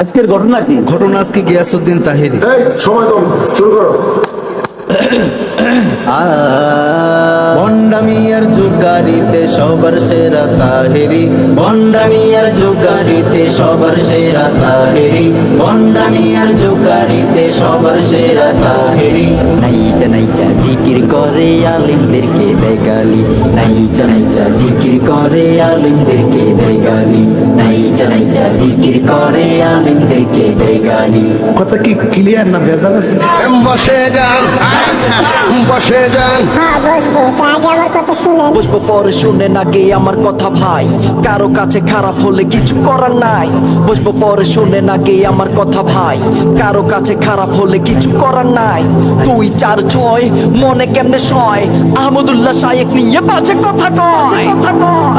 আজকের ঘটনা কি? ঘটনা আজকে গিয়াসুদ্দিন তাহিরি। এই সময় কম শুরু করো। বন্ডামিয়ার যুগারিতে সবার সেরা তাহেরি। বন্ডামিয়ার যুগারিতে সবার সেরা তাহেরি। বন্ডামিয়ার যুগারিতে সবার সেরা তাহেরি। নাইচা নাইচা জিকির করে আলিমদেরকে দেয় গালি। নাইচা নাইচা জিকির করে আলিমদেরকে দেয় গালি। নাইচা নাইচা জিকির করে আলিমদেরকে দেয় গালি। কথা কি ক্লিয়ার না ভেজাল আছে? বসে যান বসে যান। হ্যাঁ বসবো। পরে শুনে না গে আমার কথা ভাই। কারও কাছে খারাপ হলে কিছু করার নাই। বসবো পরে শুনে না গে আমার কথা ভাই। কারও কাছে খারাপ হলে কিছু করার নাই। দুই চার ছয় মনে কেমনে সয়? আহমদুল্লাহ শায়েক নিয়ে বাজে কথা কয়। কথা কয়।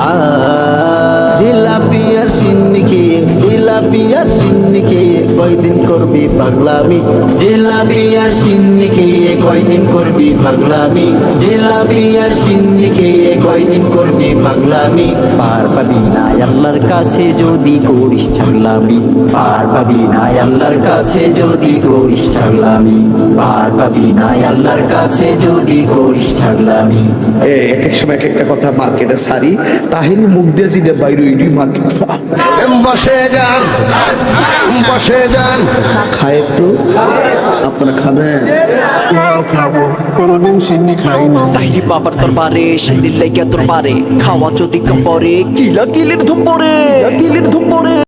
জিলাপি আর সিন্নি খেয়ে জিলাপি আর সিন্নি খেয়ে কয়দিন করবি পাগলামি? জিলাপি আর সিন্নি খেয়ে কয়দিন করবি পাগলামি? জিলাপি আর সিন্নি খেয়ে কয়দিন করবি পাগলামি পার পাবি না আল্লাহর কাছে যদি করিস ছাগলামি পার পাবি না আল্লাহর কাছে যদি করিস ছাগলামি পার পাবি না আল্লাহর কাছে যদি করিস ছাগলামি এক এক সময় এক একটা কথা মার্কেটে সারি তাহিনী মুখ দিয়ে যেটা বাইরে মার্কেট। বসে যান বসে যান। খায় একটু আপনারা খাবেন। খাব কোনোদিন সিন্নি খাইনি তাইরি বাবার দরবারে সেদিন লেগে তোর বারে খাওয়া যদি কম পরে কিলা কিলির ধুম পরে কিলির ধুম পরে।